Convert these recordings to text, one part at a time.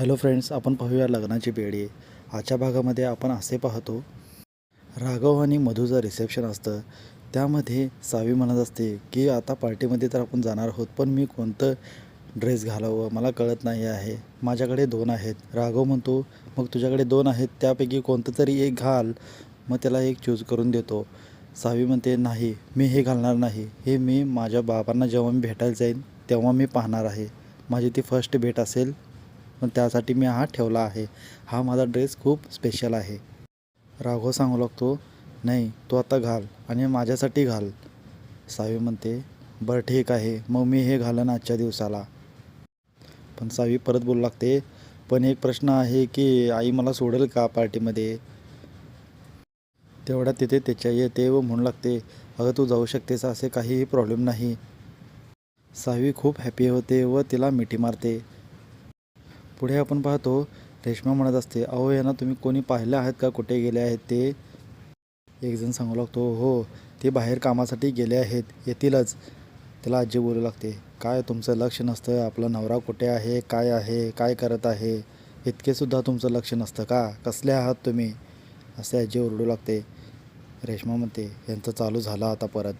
Hello friends आपण पाहूया लग्नाची बेडी. आजच्या भागामध्ये आपण असे पाहतो राघव आणि मधूचं रिसेप्शन असतं. त्यामध्ये सावी म्हणत असते की आता पार्टीमध्ये तर आपण जाणार आहोत पण मी कोणतं ड्रेस घालावं मला कळत नाही आहे. माझ्याकडे दोन आहेत. राघव म्हणतो मग तुझ्याकडे दोन आहेत त्यापैकी कोणतं तरी एक घाल. मग त्याला एक चूज करून देतो. सावी म्हणते नाही मी हे घालणार नाही. हे मी माझ्या बाबांना जेव्हा मी भेटायला जाईन तेव्हा मी पाहणार आहे. माझी ती फर्स्ट भेट असेल पण त्यासाठी मी हा ठेवला आहे. हा माझा ड्रेस खूप स्पेशल आहे. राघव सांगू लागतो नाही तू आता घाल आणि माझ्यासाठी घाल. सावी म्हणते बरं ठीक आहे. मग मी हे घालन आजच्या दिवसाला. पण सावी परत बोलू लागते पण एक प्रश्न आहे की आई मला सोडेल का पार्टीमध्ये? तेवढ्या तिथे त्याच्या येते व म्हणू लागते अगं तू जाऊ शकतेस असे काहीही प्रॉब्लेम नाही. सावी खूप हॅपी होते व तिला मिठी मारते. पुढे आपण पाहतो रेश्मा म्हणत असते अहो यांना तुम्ही कोणी पाहिले आहेत का? कुठे गेले आहेत ते? एकजण सांगू लागतो हो ते बाहेर कामासाठी गेले आहेत येतीलच. त्याला आजी बोलू लागते काय तुमचं लक्ष नसतं? आपला नवरा कुठे आहे? काय आहे? काय करत आहे? इतके सुद्धा तुमचं लक्ष नसतं का? कसले आहात तुम्ही? असे आजी ओरडू लागते. रेश्मा म्हणते यांचं चालू झालं आता परत.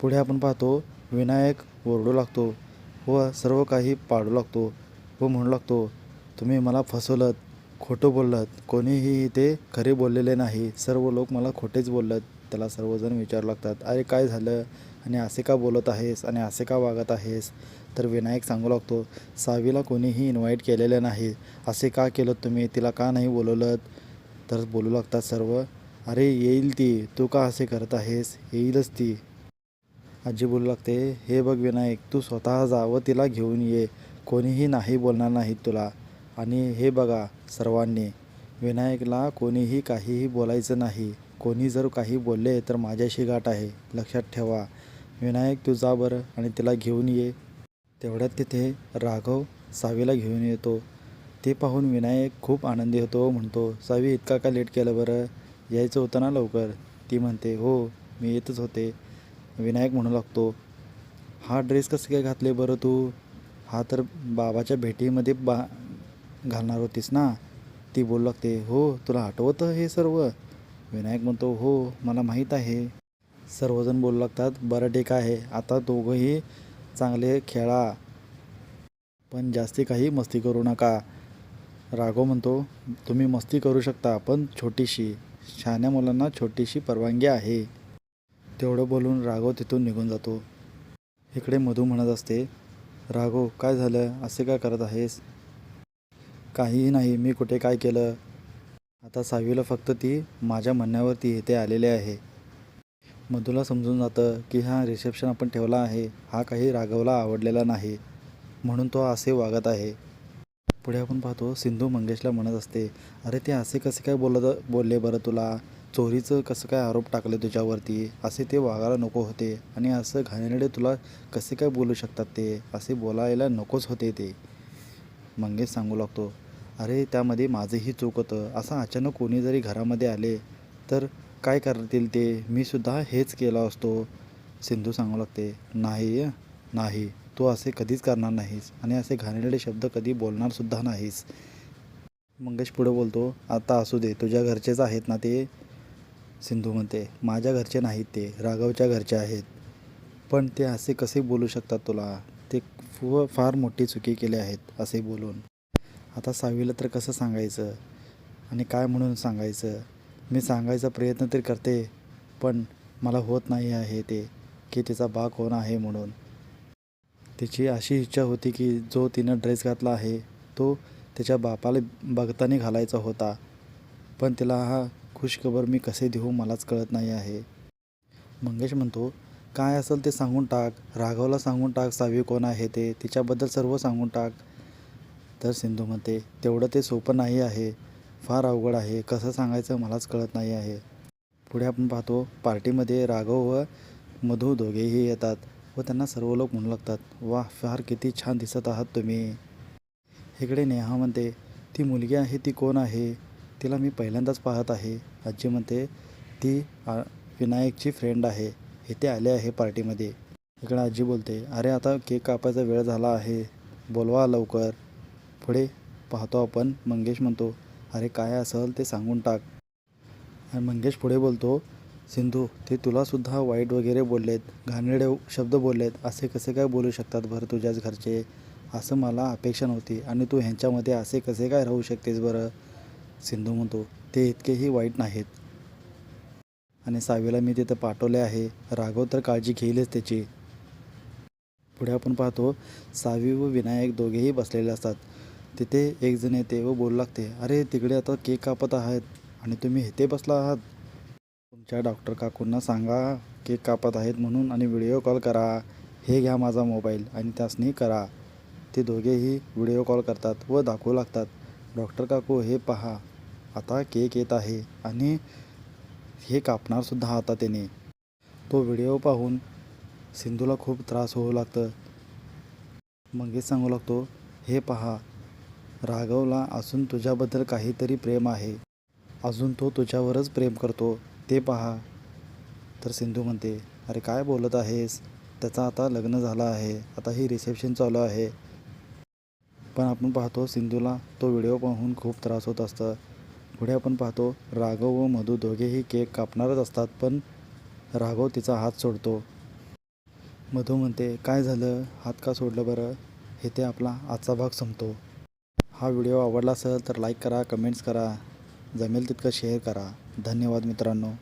पुढे आपण पाहतो विनायक ओरडू लागतो व सर्व काही पाडू लागतो. व म्हणू लागतो. तुम्ही मला फसवलं खोटं बोललात. कोणीही इथे खरे बोललेले नाही. सर्व लोक मला खोटेच बोलत त्याला सर्वजण विचारू लागतात. अरे काय झालं? आणि असे का बोलत आहेस? आणि असे का वागत आहेस? तर विनायक सांगू लागतो सावीला कोणीही इन्व्हाइट केलेलं नाही. असे का केलं तुम्ही? तिला का नाही बोलवलं तर बोलू लागतात सर्व. अरे येईल ती. तू का असे करत आहेस? येईलच ती. आजी बोलू लागते हे बघ विनायक तू स्वतः जा व तिला घेऊन ये. कोणीही नाही बोलणार नाहीत तुला. आणि हे बघा सर्वांनी विनायकला कोणीही काहीही बोलायचं नाही. कोणी जर काही बोलले तर माझ्याशी गाठ आहे. लक्षात ठेवा विनायक तू जा बरं आणि तिला घेऊन ये. तेवढ्यात तिथे राघव सावीला घेऊन येतो. ते पाहून विनायक खूप आनंदी होतो म्हणतो सावी इतका का लेट केलं बरं? यायचं होतं ना लवकर? ती म्हणते हो मी येतच होते. विनायक म्हणू लागतो हा ड्रेस कसं काय घातले बरं तू? हा तर बाबाच्या भेटीमध्ये बा घालणार होतीस ना? ती बोलू लागते हो तुला आठवतं हे सर्व? विनायक म्हणतो हो मला माहीत आहे. सर्वजण बोलू लागतात बरं ठीक आहे. आता दोघंही चांगले खेळा पण जास्ती काही मस्ती करू नका. राघव म्हणतो तुम्ही मस्ती करू शकता पण छोटीशी. शहाण्या मुलांना छोटीशी परवानगी आहे. तेवढं बोलून राघव तिथून निघून जातो. इकडे मधू म्हणत असते राघव काय झालं? असे काय करत आहेस? काहीही नाही मी कुठे काय केलं? आता सावीला फक्त ती माझ्या म्हणण्यावरती इथे आलेले आहे. मधूला समजून जातं की हा रिसेप्शन आपण ठेवला आहे हा काही राघवला आवडलेला नाही म्हणून तो असे वागत आहे. पुढे आपण पाहतो सिंधू मंगेशला म्हणत असते अरे ते असे कसे काय बोलत बोलले बरं तुला? चोरीचं कसं काय आरोप टाकले तुझ्यावरती? असे ते वागायला नको होते. आणि असं घाणेरडे तुला कसे काय बोलू शकतात ते? असे बोलायला नकोच होते ते. मंगेश सांगू लागतो अरे त्यामध्ये माझंही चूक होतं. असं अचानक कोणी जरी घरामध्ये आले तर काय करतील ते? मी सुद्धा हेच केला असतो. सिंधू सांगू लागते नाही नाही. तू असे कधीच करणार नाहीस. आणि असे घाणेरडे शब्द कधी बोलणारसुद्धा नाहीस. मंगेश पुढे बोलतो आता असू दे. तुझ्या घरचेच आहेत ना ते? सिंधू म्हणते माझ्या घरचे नाहीत ते राघवच्या घरचे आहेत. पण ते असे कसे बोलू शकतात तुला? ते फ फार मोठी चुकी केली आहेत असे बोलून. आता सावीला तर कसं सांगायचं? आणि काय म्हणून सांगायचं? मी सांगायचा प्रयत्न तरी करते पण मला होत नाही आहे ते की तिचा बा कोण आहे म्हणून. तिची अशी इच्छा होती की जो तिनं ड्रेस घातला आहे तो त्याच्या बापाला बघताना घालायचा होता. पण तिला हा खुशखबर मी कसे देऊ मलाच कळत नाही आहे. मंगेश म्हणतो काय असेल ते सांगून टाक. राघवला सांगून टाक सावी कोण आहे ते. तिच्याबद्दल सर्व सांगून टाक. तर सिंधू म्हणते तेवढं ते सोपं नाही आहे. फार अवघड आहे. कसं सांगायचं मलाच कळत नाही आहे. पुढे आपण पाहतो पार्टीमध्ये राघव व मधू दोघेही येतात व त्यांना सर्व लोक म्हणू लागतात वा फार किती छान दिसत आहात तुम्ही. इकडे नेहा म्हणते ती मुलगी आहे ती कोण आहे? तिला मी पहिल्यांदाच पाहत आहे. आजी म्हणते ती आ- विनायकची फ्रेंड आहे. इथे आले आहे पार्टीमध्ये इकडे आजी बोलते अरे आता केक कापायचा वेळ झाला आहे. बोलवा लवकर. पुढे पाहतो आपण. मंगेश म्हणतो अरे काय असेल ते सांगून टाक. आणि मंगेश पुढे बोलतो सिंधू ते तुलासुद्धा वाईट वगैरे बोललेत. घाणेरडे शब्द बोललेत. असे कसे काय बोलू शकतात बरं तुझ्याच घरचे? असं मला अपेक्षा नव्हती. आणि तू ह्यांच्यामध्ये असे कसे काय राहू शकतेस बरं? सिंधू म्हणतो ते इतकेही वाईट नाहीत. आणि सावीला मी तिथं पाठवले आहे. राघव तर काळजी घेईलच त्याची. पुढे आपण पाहतो सावी व विनायक दोघेही बसलेले असतात. तिथे एक जण येते व बोलू लागते अरे तिकडे आता केक कापत आहात आणि तुम्ही इथे बसला आहात. तुमच्या डॉक्टर काकूंना सांगा केक कापत आहेत म्हणून आणि व्हिडिओ कॉल करा. हे घ्या माझा मोबाईल आणि त्यासनी करा. ते दोघेही व्हिडिओ कॉल करतात व दाखवू लागतात. डॉक्टर काकू हे पहा. आता केक येत आहे आणि हे कापणारसुद्धा आता त्याने तो व्हिडिओ पाहून सिंधूला खूप त्रास होऊ लागतं. मंगेश सांगू लागतो हे पहा राघवला अजून तुझ्याबद्दल काहीतरी प्रेम आहे. अजून तो तुझ्यावरच प्रेम करतो. ते पहा. तर सिंधू म्हणते अरे काय बोलत आहेस? त्याचं आता लग्न झालं आहे. आता ही रिसेप्शन चालू आहे. पण आपण पाहतो सिंधूला तो व्हिडिओ पाहून खूप त्रास होत असतं. पुढे आपण पाहतो राघव व मधू दोघेही केक कापणारच असतात पण राघव तिचा हात सोडतो. मधू म्हणते काय झालं? हात का सोडलं बरं हे ते आपला आजचा भाग संपतो. हा व्हिडिओ आवडला असेल तर लाईक करा कमेंट्स करा. जमेल तितकं शेअर करा. धन्यवाद मित्रांनो.